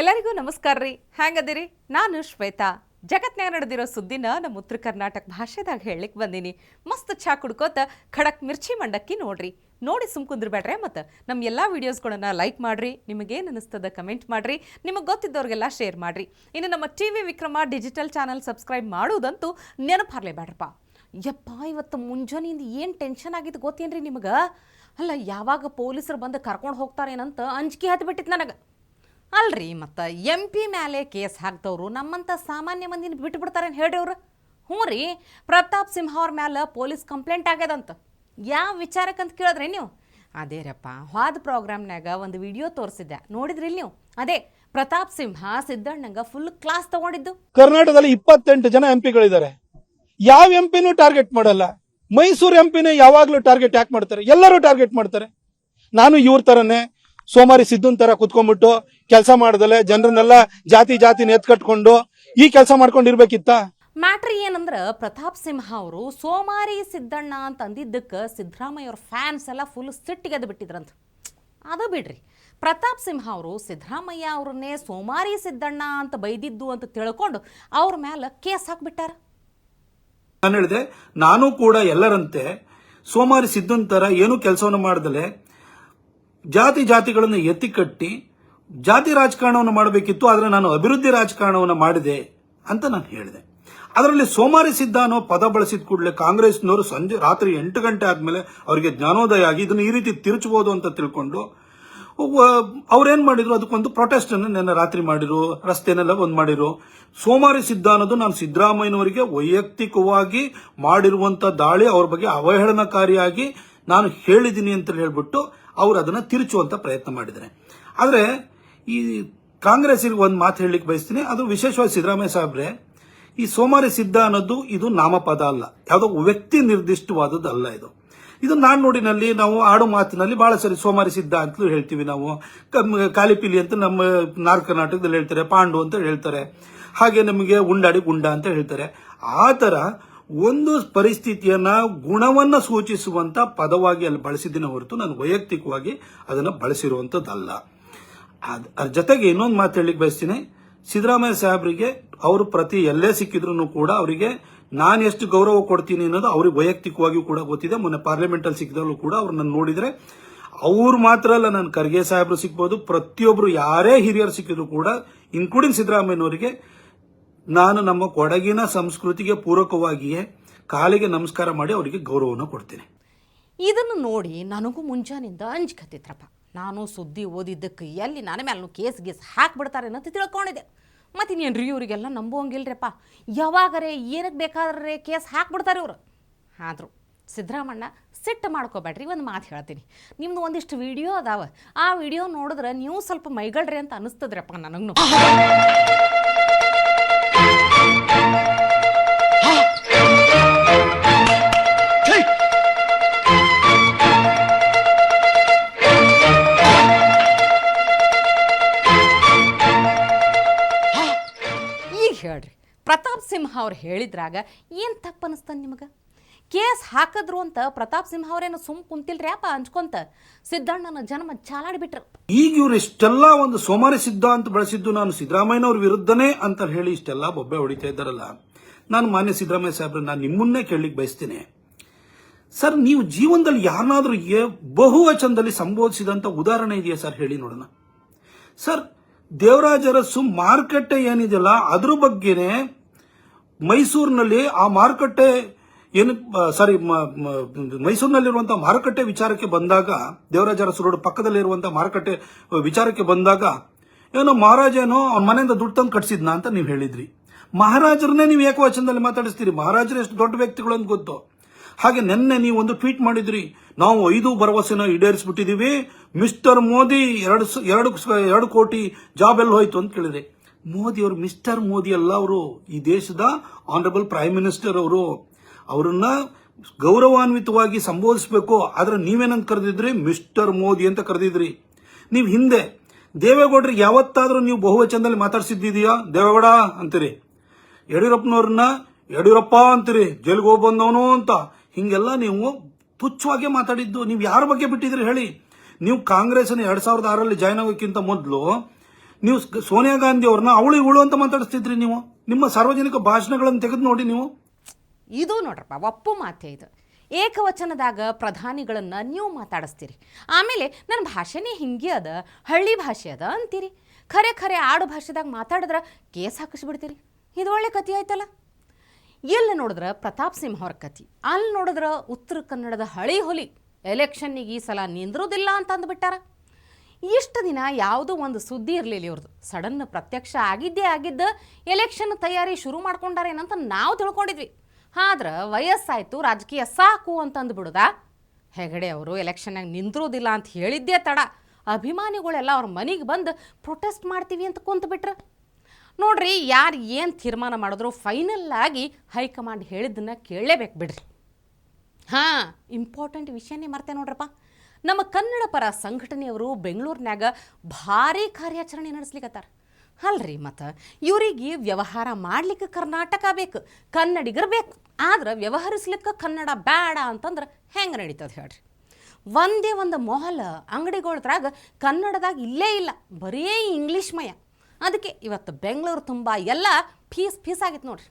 ಎಲ್ಲರಿಗೂ ನಮಸ್ಕಾರ ರೀ. ಹ್ಯಾಂಗದಿರಿ? ನಾನು ಶ್ವೇತಾ. ಜಗತ್ನ್ಯಾಗ ನಡೆದಿರೋ ಸುದ್ದಿನ ನಮ್ಮ ಉತ್ತರ ಕರ್ನಾಟಕ ಭಾಷೆದಾಗ ಹೇಳಲಿಕ್ಕೆ ಬಂದೀನಿ. ಮಸ್ತ್ ಚಾ ಕುಡ್ಕೋತ ಖಡಕ್ ಮಿರ್ಚಿ ಮಂಡಕ್ಕಿ ನೋಡ್ರಿ. ನೋಡಿ ಸುಮ್ ಕುಂದ್ರಬೇಡ್ರೆ ಮತ್ತು ನಮ್ಮ ಎಲ್ಲ ವೀಡಿಯೋಸ್ಗಳನ್ನು ಲೈಕ್ ಮಾಡಿರಿ, ನಿಮಗೇನು ಅನಿಸ್ತದ ಕಮೆಂಟ್ ಮಾಡ್ರಿ, ನಿಮಗೆ ಗೊತ್ತಿದ್ದವ್ರಿಗೆಲ್ಲ ಶೇರ್ ಮಾಡ್ರಿ. ಇನ್ನು ನಮ್ಮ T V Vikrama digital channel subscribe ಮಾಡೋದಂತೂ ನೆನಪಾರ್ಲೇಬೇಡ್ರಪ್ಪ. ಯಪ್ಪ, ಇವತ್ತು ಮುಂಜಾನೆಯಿಂದ ಏನು ಟೆನ್ಷನ್ ಆಗಿದ್ದು ಗೊತ್ತೇನ್ರಿ ನಿಮಗೆ? ಅಲ್ಲ, ಯಾವಾಗ ಪೊಲೀಸರು ಬಂದು ಕರ್ಕೊಂಡು ಹೋಗ್ತಾರೇನಂತ ಅಂಜಿಕೆ ಹತ್ಬಿಟ್ಟಿತ್ತು ನನಗೆ. ಅಲ್ರಿ, ಮತ್ತು ಎಂ ಪಿ ಮ್ಯಾಲೆ ಕೇಸ್ ಹಾಕ್ದವ್ರು ನಮ್ಮಂಥ ಸಾಮಾನ್ಯ ಮಂದಿನ ಬಿಟ್ಬಿಡ್ತಾರೇನು ಹೇಳ್ರಿ ಅವರು? ಹ್ಞೂ ರೀ, ಪ್ರತಾಪ್ ಸಿಂಹ ಅವ್ರ ಮ್ಯಾಲೆ ಪೊಲೀಸ್ ಕಂಪ್ಲೇಂಟ್ ಆಗ್ಯದಂತ. ಯಾವ ವಿಚಾರಕ್ಕಂತ ಕೇಳಿದ್ರಿ ನೀವು? ಅದೇ ರಪ್ಪ ಹಾದ್ ಪ್ರೋಗ್ರಾಮ್ನಾಗ ಒಂದು ವಿಡಿಯೋ ತೋರಿಸಿದ್ದೆ. ನೋಡಿದ್ರಿ ನೀವು? ಅದೇ, ಪ್ರತಾಪ್ ಸಿಂಹ ಸಿದ್ದಣ್ಣಂಗ ಫುಲ್ ಕ್ಲಾಸ್ ತಗೊಂಡಿದ್ದು. ಕರ್ನಾಟಕದಲ್ಲಿ ಇಪ್ಪತ್ತೆಂಟು ಜನ ಎಂಪಿಗಳಿದ್ದಾರೆ ಯಾವ ಎಂಪಿನೂ ಟಾರ್ಗೆಟ್ ಮಾಡಲ್ಲ. ಮೈಸೂರು ಎಂಪಿನೇ ಯಾವಾಗಲೂ ಟಾರ್ಗೆಟ್ ಯಾಕೆ ಮಾಡ್ತಾರೆ? ಎಲ್ಲರೂ ಟಾರ್ಗೆಟ್ ಮಾಡ್ತಾರೆ. ನಾನು ಇವ್ರ ತರನೇ ಸೋಮಾರಿ ಸಿದ್ದುನ್ ತರ ಕುತ್ಕೊಂಡ್ಬಿಟ್ಟು ಕೆಲಸ ಮಾಡ್ದಲೆ ಜನರನ್ನೆಲ್ಲ ಜಾತಿ ಜಾತಿನ ಎತ್ಕಟ್ಕೊಂಡು ಈ ಕೆಲಸ ಮಾಡ್ಕೊಂಡಿರ್ಬೇಕಿತ್ತ? ಮ್ಯಾಟ್ರ್ ಏನಂದ್ರ ಪ್ರತಾಪ್ ಸಿಂಹ ಅವರು ಸೋಮಾರಿ ಸಿದ್ದಣ್ಣ ಅಂತ ಅಂದಿದ್ದಕ್ಕೆ ಸಿದ್ದರಾಮಯ್ಯ ಅವ್ರ ಫ್ಯಾನ್ಸ್ ಎಲ್ಲ ಫುಲ್ ಸಿಟ್ಟಿಗೆದ್ದು ಬಿಟ್ಟಿದ್ರಂತ. ಅದು ಬಿಡ್ರಿ. ಪ್ರತಾಪ್ ಸಿಂಹ ಅವರು ಸಿದ್ದರಾಮಯ್ಯ ಅವ್ರನ್ನೇ ಸೋಮಾರಿ ಸಿದ್ದಣ್ಣ ಅಂತ ಬೈದಿದ್ದು ಅಂತ ತಿಳ್ಕೊಂಡು ಅವ್ರ ಮೇಲೆ ಕೇಸ್ ಹಾಕ್ಬಿಟ್ಟಾರ. ನಾನು ಹೇಳಿದೆ ನಾನು ಕೂಡ ಎಲ್ಲರಂತೆ ಸೋಮಾರಿ ಸಿದ್ಧನ್ ತರ ಏನು ಕೆಲಸವನ್ನು ಮಾಡದಲೆ ಜಾತಿ ಜಾತಿಗಳನ್ನು ಎತ್ತಿ ಕಟ್ಟಿ ಜಾತಿ ರಾಜಕಾರಣವನ್ನು ಮಾಡಬೇಕಿತ್ತು, ಆದರೆ ನಾನು ಅಭಿವೃದ್ಧಿ ರಾಜಕಾರಣವನ್ನು ಮಾಡಿದೆ ಅಂತ ನಾನು ಹೇಳಿದೆ. ಅದರಲ್ಲಿ ಸೋಮಾರಿ ಸಿದ್ಧ ಅನ್ನೋ ಪದ ಬಳಸಿದ ಕೂಡಲೇ ಕಾಂಗ್ರೆಸ್ನವರು ಸಂಜೆ ರಾತ್ರಿ ಎಂಟು ಗಂಟೆ ಆದಮೇಲೆ ಅವರಿಗೆ ಜ್ಞಾನೋದಯ ಆಗಿ ಇದನ್ನು ಈ ರೀತಿ ತಿರುಚಬಹುದು ಅಂತ ತಿಳ್ಕೊಂಡು ಅವ್ರೇನ್ ಮಾಡಿದ್ರು? ಅದಕ್ಕೊಂದು ಪ್ರೊಟೆಸ್ಟ್ ಅನ್ನು ನಿನ್ನೆ ರಾತ್ರಿ ಮಾಡಿರು ರಸ್ತೆನೆಲ್ಲ ಒಂದು ಮಾಡಿರು. ಸೋಮಾರಿ ಸಿದ್ಧ ಅನ್ನೋದು ನಾನು ಸಿದ್ದರಾಮಯ್ಯನವರಿಗೆ ವೈಯಕ್ತಿಕವಾಗಿ ಮಾಡಿರುವಂತ ದಾಳಿ ಅವ್ರ ಬಗ್ಗೆ ಅವಹೇಳನಕಾರಿಯಾಗಿ ನಾನು ಹೇಳಿದ್ದೀನಿ ಅಂತ ಹೇಳ್ಬಿಟ್ಟು ಅವರು ಅದನ್ನ ತಿರುಚುವಂತ ಪ್ರಯತ್ನ ಮಾಡಿದ್ದಾರೆ. ಆದರೆ ಈ ಕಾಂಗ್ರೆಸ್ಸಿಗೆ ಒಂದು ಮಾತು ಹೇಳಲಿಕ್ಕೆ ಬಯಸ್ತೀನಿ. ಅದು ವಿಶೇಷವಾಗಿ ಸಿದ್ದರಾಮಯ್ಯ ಸಾಹೇಬ್ರೆ ಈ ಸೋಮಾರಿ ಸಿದ್ಧ ಅನ್ನೋದು ಇದು ನಾಮಪದ ಅಲ್ಲ. ಯಾವುದೋ ವ್ಯಕ್ತಿ ನಿರ್ದಿಷ್ಟವಾದದ್ದು ಅಲ್ಲ ಇದು ಇದು ನಾಣ್ಣುಡಿನಲ್ಲಿ ನಾವು ಆಡು ಮಾತಿನಲ್ಲಿ ಬಹಳ ಸರಿ ಸೋಮಾರಿ ಸಿದ್ಧ ಅಂತಲೂ ಹೇಳ್ತೀವಿ ನಾವು. ಕಾಲಿಪಿಲಿ ಅಂತ ನಮ್ಮ ನಾರ್ತ್ ಕರ್ನಾಟಕದಲ್ಲಿ ಹೇಳ್ತಾರೆ, ಪಾಂಡು ಅಂತ ಹೇಳ್ತಾರೆ. ಹಾಗೆ ನಮಗೆ ಉಂಡಾಡಿ ಗುಂಡ ಅಂತ ಹೇಳ್ತಾರೆ. ಆ ತರ ಒಂದು ಪರಿಸ್ಥಿತಿಯನ್ನ ಗುಣವನ್ನ ಸೂಚಿಸುವಂತ ಪದವಾಗಿ ಅಲ್ಲಿ ಬಳಸಿದ್ದೇನೆ ಹೊರತು ನಾನು ವೈಯಕ್ತಿಕವಾಗಿ ಅದನ್ನ ಬಳಸಿರುವಂತದ್ದಲ್ಲ. ಅದ್- ಅದ್ರ ಜೊತೆಗೆ ಇನ್ನೊಂದು ಮಾತು ಹೇಳಲಿಕ್ಕೆ ಬಯಸ್ತೀನಿ. ಸಿದ್ದರಾಮಯ್ಯ ಸಾಹೇಬರಿಗೆ ಅವರು ಪ್ರತಿ ಎಲ್ಲೇ ಸಿಕ್ಕಿದ್ರು ಕೂಡ ಅವರಿಗೆ ನಾನು ಎಷ್ಟು ಗೌರವ ಕೊಡ್ತೀನಿ ಅನ್ನೋದು ಅವ್ರಿಗೆ ವೈಯಕ್ತಿಕವಾಗಿಯೂ ಕೂಡ ಗೊತ್ತಿದೆ. ಮೊನ್ನೆ ಪಾರ್ಲಿಮೆಂಟ್ ಅಲ್ಲಿ ಸಿಕ್ಕಿದ್ರು ಕೂಡ ಅವ್ರನ್ನ ನೋಡಿದ್ರೆ ಅವ್ರು ಮಾತ್ರ ಅಲ್ಲ, ನಾನು ಖರ್ಗೆ ಸಾಹೇಬರು ಸಿಗ್ಬೋದು. ಪ್ರತಿಯೊಬ್ರು ಯಾರೇ ಹಿರಿಯರು ಸಿಕ್ಕಿದ್ರು ಕೂಡ ಇನ್ಕ್ಲೂಡಿಂಗ್ ಸಿದ್ದರಾಮಯ್ಯನವರಿಗೆ ನಾನು ನಮ್ಮ ಕೊಡಗಿನ ಸಂಸ್ಕೃತಿಗೆ ಪೂರಕವಾಗಿಯೇ ಕಾಲಿಗೆ ನಮಸ್ಕಾರ ಮಾಡಿ ಅವರಿಗೆ ಗೌರವವನ್ನು ಕೊಡ್ತೀನಿ. ಇದನ್ನು ನೋಡಿ ನನಗೂ ಮುಂಜಾನಿಂದ ಅಂಜಿಕತ್ತಿತ್ರಪ್ಪ ನಾನು ಸುದ್ದಿ ಓದಿದ್ದಕ್ಕೆ ಎಲ್ಲಿ ನನ್ನ ಮೇಲೆ ಕೇಸ್ ಗೀಸ್ ಹಾಕ್ಬಿಡ್ತಾರೆ ಅಂತ ತಿಳ್ಕೊಂಡಿದ್ದೆ. ಮತ್ತು ಇನ್ನೇನು ಇವರಿಗೆಲ್ಲ ನಂಬುವಂಗಿಲ್ರಪ್ಪ ಯಾವಾಗರೇ ಏನಕ್ಕೆ ಬೇಕಾದ್ರೆ ಕೇಸ್ ಹಾಕ್ಬಿಡ್ತಾರೆ ಇವರು. ಆದರೂ ಸಿದ್ದರಾಮಣ್ಣ ಸಿಟ್ಟು ಮಾಡ್ಕೋಬೇಡ್ರಿ, ಒಂದು ಮಾತು ಹೇಳ್ತೀನಿ. ನಿಮ್ದು ಒಂದಿಷ್ಟು ವಿಡಿಯೋ ಅದಾವ. ಆ ವಿಡಿಯೋ ನೋಡಿದ್ರೆ ನೀವು ಸ್ವಲ್ಪ ಮೈಗಳ್ರಿ ಅಂತ ಅನಿಸ್ತದ್ರಪ್ಪ ನನಗೂ ಅವ್ರು ಹೇಳಿದ್ರಾಗ ಏನು ತಪ್ಪು ಅನಿಸ್ತಾನೆ ನಿಮಗೆ? ಕೇಸ್ ಹಾಕಿದ್ರು ಅಂತ ಪ್ರತಾಪ್ ಸಿಂಹ ಅವರೇನು ಸುಮ್ ಅಪ್ಪ ಹಂಚ್ಕೊಂತ ಸಿದ್ದಣ್ಣನ ಜನ್ಮ ಚಾಲಾಡಿಬಿಟ್ರು. ಈಗ ಇವ್ರು ಇಷ್ಟೆಲ್ಲ ಒಂದು ಸೋಮಾರಿ ಸಿದ್ಧ ಅಂತ ಬಳಸಿದ್ದು ನಾನು ಸಿದ್ದರಾಮಯ್ಯನವ್ರ ವಿರುದ್ಧನೇ ಅಂತ ಹೇಳಿ ಇಷ್ಟೆಲ್ಲ ಬೊಬ್ಬೆ ಹೊಡಿತಾ ಇದ್ದಾರಲ್ಲ. ನಾನು ಮಾನ್ಯ ಸಿದ್ದರಾಮಯ್ಯ ಸಾಹೇಬ್ರ ನಾನು ನಿಮ್ಮನ್ನೇ ಕೇಳಲಿಕ್ಕೆ ಬಯಸ್ತೇನೆ. ಸರ್, ನೀವು ಜೀವನದಲ್ಲಿ ಯಾರನ್ನಾದ್ರೂ ಬಹುವಚನದಲ್ಲಿ ಸಂಬೋಧಿಸಿದಂತ ಉದಾಹರಣೆ ಇದೆಯಾ ಸರ್? ಹೇಳಿ ನೋಡೋಣ. ಸರ್ ದೇವರಾಜ ಅರಸು ಮಾರುಕಟ್ಟೆ ಏನಿದೆಯಲ್ಲ, ಅದ್ರ ಬಗ್ಗೆನೆ ಮೈಸೂರಿನಲ್ಲಿ ಆ ಮಾರುಕಟ್ಟೆ ಏನು ಸಾರಿ ಮೈಸೂರಿನಲ್ಲಿರುವಂತಹ ಮಾರುಕಟ್ಟೆ ವಿಚಾರಕ್ಕೆ ಬಂದಾಗ, ದೇವರಾಜ ಅರಸು ರೋಡ್ ಪಕ್ಕದಲ್ಲಿರುವಂತಹ ಮಾರುಕಟ್ಟೆ ವಿಚಾರಕ್ಕೆ ಬಂದಾಗ, ಏನೋ ಮಹಾರಾಜ ಏನೋ ಅವ್ನ ಮನೆಯಿಂದ ದುಡ್ಡು ತಂದು ಕಟ್ಸಿದ್ನಾ ಅಂತ ನೀವು ಹೇಳಿದ್ರಿ. ಮಹಾರಾಜರನ್ನೇ ನೀವು ಏಕವಚನದಲ್ಲಿ ಮಾತಾಡಿಸ್ತೀರಿ? ಮಹಾರಾಜರು ಎಷ್ಟು ದೊಡ್ಡ ವ್ಯಕ್ತಿಗಳು ಅಂತ ಗೊತ್ತು. ಹಾಗೆ ನಿನ್ನೆ ನೀವು ಒಂದು ಟ್ವೀಟ್ ಮಾಡಿದ್ರಿ. ನಾವು ಐದು ಭರವಸೆನ ಈಡೇರಿಸ್ಬಿಟ್ಟಿದೀವಿ. ಮಿಸ್ಟರ್ ಮೋದಿ ಎರಡು ಎರಡು ಎರಡು ಕೋಟಿ ಜಾಬ್ ಎಲ್ಲಿ ಹೋಯ್ತು ಅಂತ ಕೇಳಿದ್ರೆ. ಮೋದಿ ಅವರು, ಮಿಸ್ಟರ್ ಮೋದಿ ಅಲ್ಲ ಅವರು. ಈ ದೇಶದ ಆನರಬಲ್ ಪ್ರೈಮ್ ಮಿನಿಸ್ಟರ್ ಅವರು. ಅವರನ್ನ ಗೌರವಾನ್ವಿತವಾಗಿ ಸಂಬೋಧಿಸಬೇಕು. ಆದ್ರೆ ನೀವೇನಂತ ಕರೆದಿದ್ರಿ? ಮಿಸ್ಟರ್ ಮೋದಿ ಅಂತ ಕರೆದಿದ್ರಿ. ನೀವು ಹಿಂದೆ, ದೇವೇಗೌಡರಿಗೆ ಯಾವತ್ತಾದರೂ ನೀವು ಬಹುವಚನದಲ್ಲಿ ಮಾತಾಡ್ಸಿದ್ದೀಯಾ ದೇವೇಗೌಡ ಅಂತೀರಿ. ಯಡಿಯೂರಪ್ಪನವ್ರನ್ನ, ಯಡಿಯೂರಪ್ಪ ಅಂತೀರಿ. ಜೈಲಿಗೆ ಹೋಗಿ ಬಂದವನು ಅಂತ. ಹಿಂಗೆಲ್ಲ ನೀವು ತುಚ್ಛವಾಗಿ ಮಾತಾಡಿದ್ದು. ನೀವು ಯಾರ ಬಗ್ಗೆ ಬಿಟ್ಟಿದ್ರಿ ಹೇಳಿ. ನೀವು ಕಾಂಗ್ರೆಸ್ನ ಎರಡ್ ಸಾವಿರದ ಆರಲ್ಲಿ ಜಾಯ್ನ್ ಆಗೋಕ್ಕಿಂತ ಮೊದಲು ನೀವು ಸೋನಿಯಾ ಗಾಂಧಿ ಅವ್ರನ್ನ ಅವಳು ಇವಳು ಅಂತ ಮಾತಾಡಿಸ್ತಿದ್ರಿ ನೀವು? ನಿಮ್ಮ ಸಾರ್ವಜನಿಕ ಭಾಷಣಗಳನ್ನು ತೆಗೆದು ನೋಡಿ ನೀವು? ಇದು ನೋಡ್ರಪ್ಪ, ಒಪ್ಪು ಮಾತೆ ಇದು. ಏಕವಚನದಾಗ ಪ್ರಧಾನಿಗಳನ್ನು ನೀವು ಮಾತಾಡಿಸ್ತೀರಿ. ಆಮೇಲೆ ನನ್ನ ಭಾಷೆನೇ ಹಿಂಗೆ ಅದ, ಹಳ್ಳಿ ಭಾಷೆ ಅದ ಅಂತೀರಿ. ಖರೆ ಖರೆ ಆಡು ಭಾಷೆದಾಗ ಮಾತಾಡಿದ್ರೆ ಕೇಸ್ ಹಾಕಿಸ್ಬಿಡ್ತೀರಿ. ಇದು ಒಳ್ಳೆ ಕಥೆ ಆಯ್ತಲ್ಲ. ಎಲ್ಲಿ ನೋಡಿದ್ರೆ ಪ್ರತಾಪ್ ಸಿಂಹ ಅವ್ರ ಕತಿ ಅಲ್ಲಿ ನೋಡಿದ್ರೆ ಉತ್ತರ ಕನ್ನಡದ ಹಳಿ ಹೊಲಿ, ಎಲೆಕ್ಷನ್ನಿಗೆ ಈ ಸಲ ನಿಂದ್ರೋದಿಲ್ಲ ಅಂತ ಅಂದ್ಬಿಟ್ಟಾರ. ಇಷ್ಟು ದಿನ ಯಾವುದೋ ಒಂದು ಸುದ್ದಿ ಇರಲಿಲ್ಲ ಇವ್ರದ್ದು ಸಡನ್ ಪ್ರತ್ಯಕ್ಷ ಆಗಿದ್ದೇ ಆಗಿದ್ದ ಎಲೆಕ್ಷನ್ ತಯಾರಿ ಶುರು ಮಾಡ್ಕೊಂಡಾರೇನಂತ ನಾವು ತಿಳ್ಕೊಂಡಿದ್ವಿ. ಆದ್ರೆ ವಯಸ್ಸಾಯ್ತು, ರಾಜಕೀಯ ಸಾಕು ಅಂತಂದು ಬಿಡುದ. ಹೆಗಡೆ ಅವರು ಎಲೆಕ್ಷನ್ನಾಗ ನಿಂತಿರೋದಿಲ್ಲ ಅಂತ ಹೇಳಿದ್ದೇ ತಡ. ಅಭಿಮಾನಿಗಳೆಲ್ಲ ಅವ್ರ ಮನೆಗೆ ಬಂದು ಪ್ರೊಟೆಸ್ಟ್ ಮಾಡ್ತೀವಿ ಅಂತ ಕುಂತು ಬಿಟ್ರ. ನೋಡ್ರಿ ಯಾರು ಏನು ತೀರ್ಮಾನ ಮಾಡಿದ್ರು ಫೈನಲ್ ಆಗಿ ಹೈಕಮಾಂಡ್ ಹೇಳಿದ್ದನ್ನ ಕೇಳಲೇಬೇಕು ಬಿಡ್ರಿ. ಹಾಂ ಇಂಪಾರ್ಟೆಂಟ್ ವಿಷಯನೇ ಮರ್ತೆ ನೋಡ್ರಪ್ಪ. ನಮ್ಮ ಕನ್ನಡ ಪರ ಸಂಘಟನೆಯವರು ಬೆಂಗಳೂರಿನಾಗ ಭಾರಿ ಕಾರ್ಯಾಚರಣೆ ನಡೆಸ್ಲಿಕತ್ತಾರ. ಅಲ್ರಿ ಮತ್ತು, ಇವರಿಗೆ ವ್ಯವಹಾರ ಮಾಡ್ಲಿಕ್ಕೆ ಕರ್ನಾಟಕ ಬೇಕು, ಕನ್ನಡಿಗರು ಬೇಕು, ಆದ್ರೆ ವ್ಯವಹರಿಸ್ಲಿಕ್ಕೆ ಕನ್ನಡ ಬೇಡ ಅಂತಂದ್ರೆ ಹೆಂಗೆ ನಡೀತದೆ ಹೇಳ್ರಿ. ಒಂದೇ ಒಂದು ಮೊಹಲ್ ಅಂಗಡಿಗಳದ್ರಾಗ ಕನ್ನಡದಾಗ ಇಲ್ಲೇ ಇಲ್ಲ, ಬರೀ ಇಂಗ್ಲೀಷ್ ಮಯ. ಅದಕ್ಕೆ ಇವತ್ತು ಬೆಂಗಳೂರು ತುಂಬ ಎಲ್ಲ ಫೀಸ್ ಫೀಸ್ ಆಗಿತ್ತು ನೋಡ್ರಿ.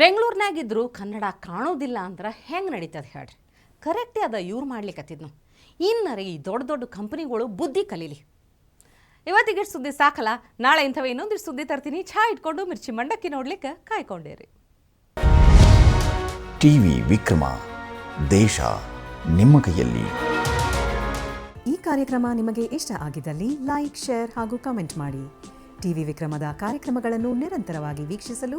ಬೆಂಗಳೂರಿನಾಗಿದ್ರು ಕನ್ನಡ ಕಾಣೋದಿಲ್ಲ ಅಂದ್ರೆ ಹೆಂಗೆ ನಡೀತದೆ ಹೇಳ್ರಿ. ಕರೆಕ್ಟೇ ಅದ ಇವ್ರು ಮಾಡ್ಲಿಕ್ಕತ್ತಿದ್ ನಾವು. ಇನ್ನರೆ ಈ ದೊಡ್ಡ ದೊಡ್ಡ ಕಂಪ್ನಿಗಳು ಬುದ್ಧಿ ಕಲೀಲಿ. ಇವತ್ತಿಗೆ ಸುದ್ದಿ ಸಾಕಲ್ಲ ನಾಳೆ ಇಂಥವೇ ಇನ್ನೊಂದಿಷ್ಟು ಸುದ್ದಿ ತರ್ತೀನಿ. ಛಾ ಇಟ್ಕೊಂಡು ಮಿರ್ಚಿ ಮಂಡಕ್ಕಿ ನೋಡ್ಲಿಕ್ಕೆ ಕಾಯ್ಕೊಂಡಿರಿ. ಟಿವಿ ವಿಕ್ರಮ ದೇಶ ನಿಮ್ಮ ಕೈಯಲ್ಲಿ. ಈ ಕಾರ್ಯಕ್ರಮ ನಿಮಗೆ ಇಷ್ಟ ಆಗಿದ್ದಲ್ಲಿ ಲೈಕ್ ಶೇರ್ ಹಾಗೂ ಕಮೆಂಟ್ ಮಾಡಿ. ಟಿವಿ ವಿಕ್ರಮದ ಕಾರ್ಯಕ್ರಮಗಳನ್ನು ನಿರಂತರವಾಗಿ ವೀಕ್ಷಿಸಲು